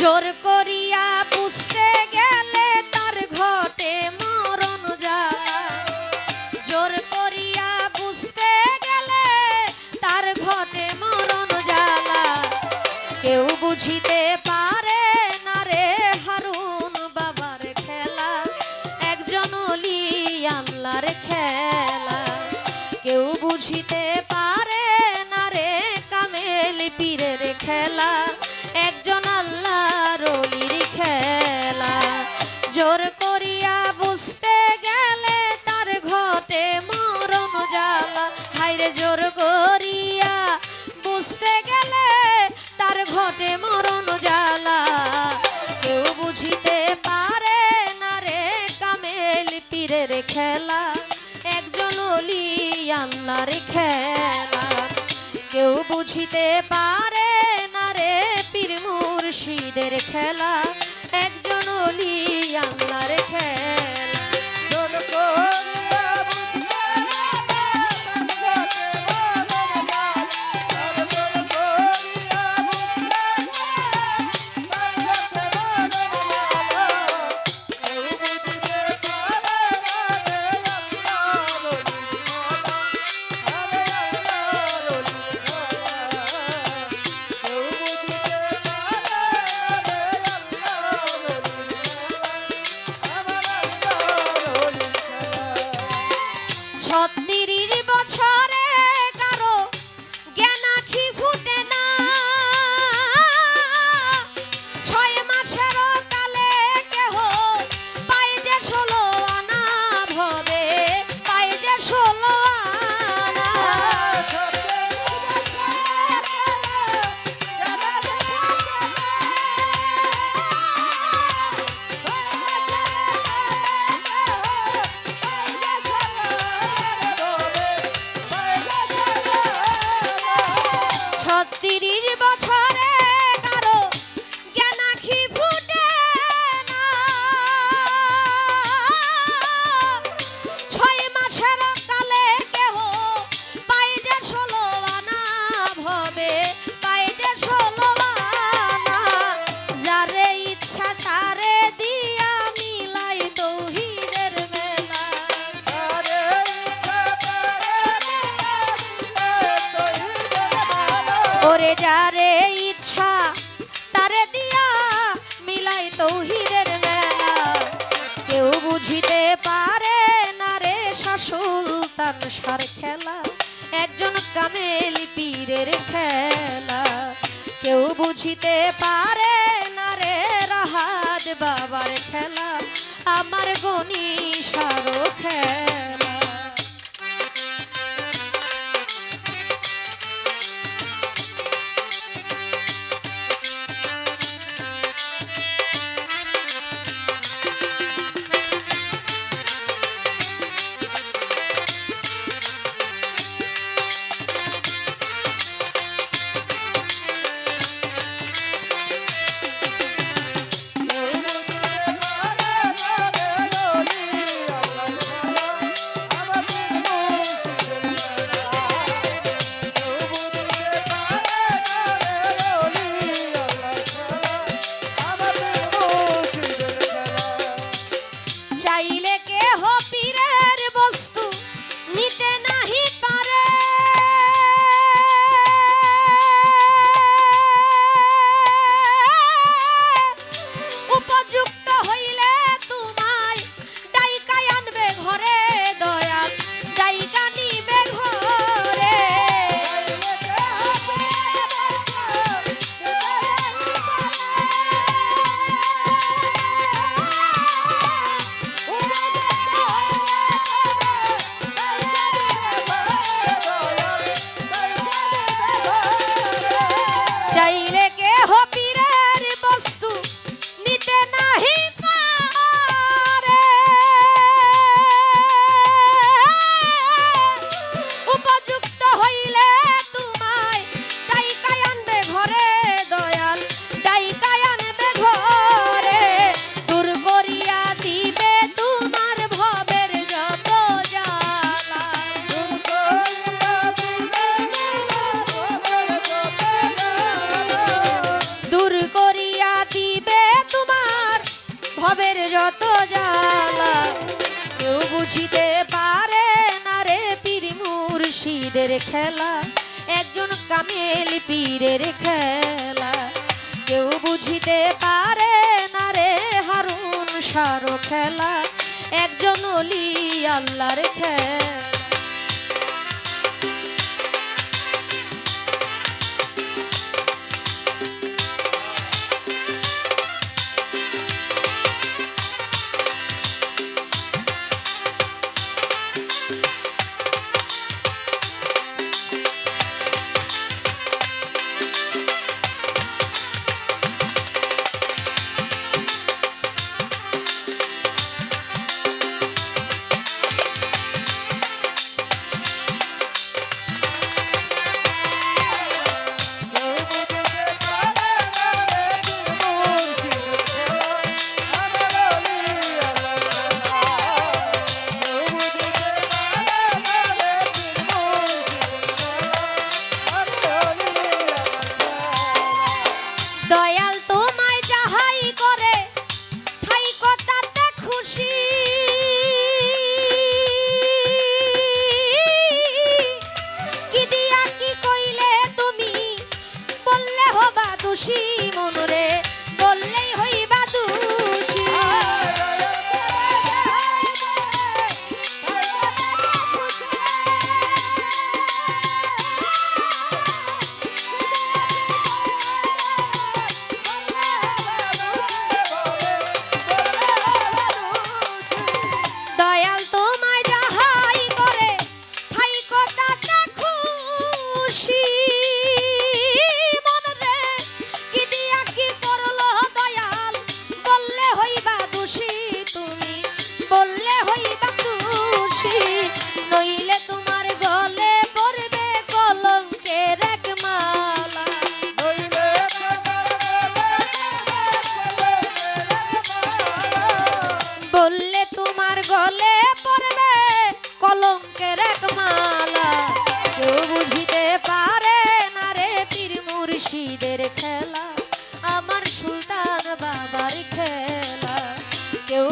জোর করিয়া বুঝতে গেলে তার ঘটে মরণ জ্বালা জোর করিয়া বুঝতে গেলে তার ঘটে মরণ জ্বালা কেউ বুঝিতে পারে না রে হারুন বাবার খেলা। একজন অলি আল্লাহর খেলা। জোর করিয়া বুঝতে গেলে তার ঘটে মরণ জ্বালা। হাইরে জোর করিয়া বুঝতে গেলে তার ঘটে মরণ জ্বালা। কেউ বুঝিতে পারে না রে কামেল পীরের খেলা। একজন অলি খেলা। কেউ বুঝিতে পারে না রে পীর মুর্শিদের খেলা। একজন অলি আল্লাহর ছত্রিশ বছরে ওরে যারে ইচ্ছা, তারে দিয়া মিলাই তৌহিদের মেলা। কেউ বুঝিতে পারে না রে শাসুলতান সার খেলা। একজন কামেল পীরের খেলা। কেউ বুঝিতে পারে না রে রাহাত বাবার খেলা। আমার গনি সারো খেলা। খেলা, একজন কামেল পীরের খেলা। কেউ বুঝিতে পারে না রে হারুন সারো খেলা, একজন অলি আল্লাহর খেলা। দয়াল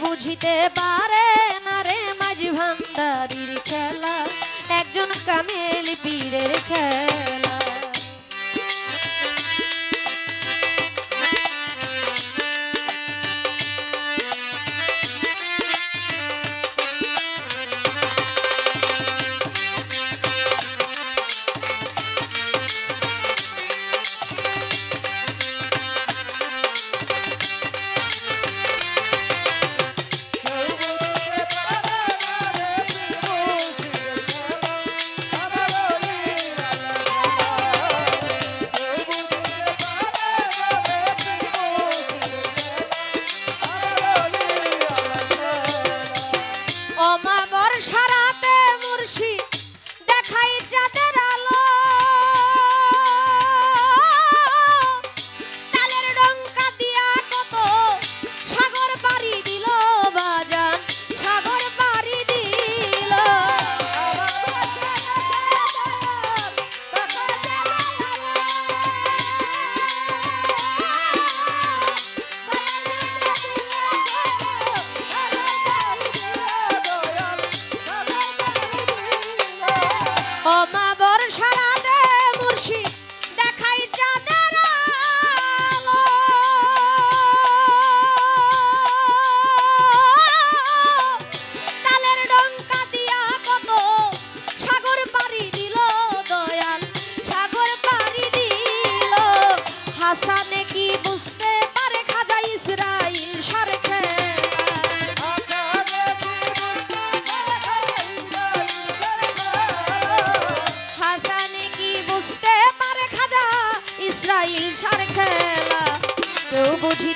বুঝিতে পারে না রে মাঝ ভান্ডারির খেলা। একজন কামেল পীরের খেলা।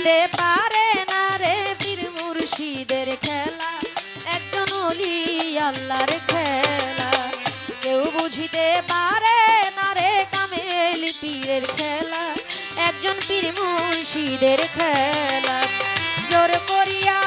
খেলতে পারে না রে বীর মুর্শিদের খেলা। একজন অলি আল্লাহর খেলা। কেউ বুঝিতে পারে না রে কামেল পীরের খেলা। একজন পীর মুর্শিদের খেলা। জোর করিয়া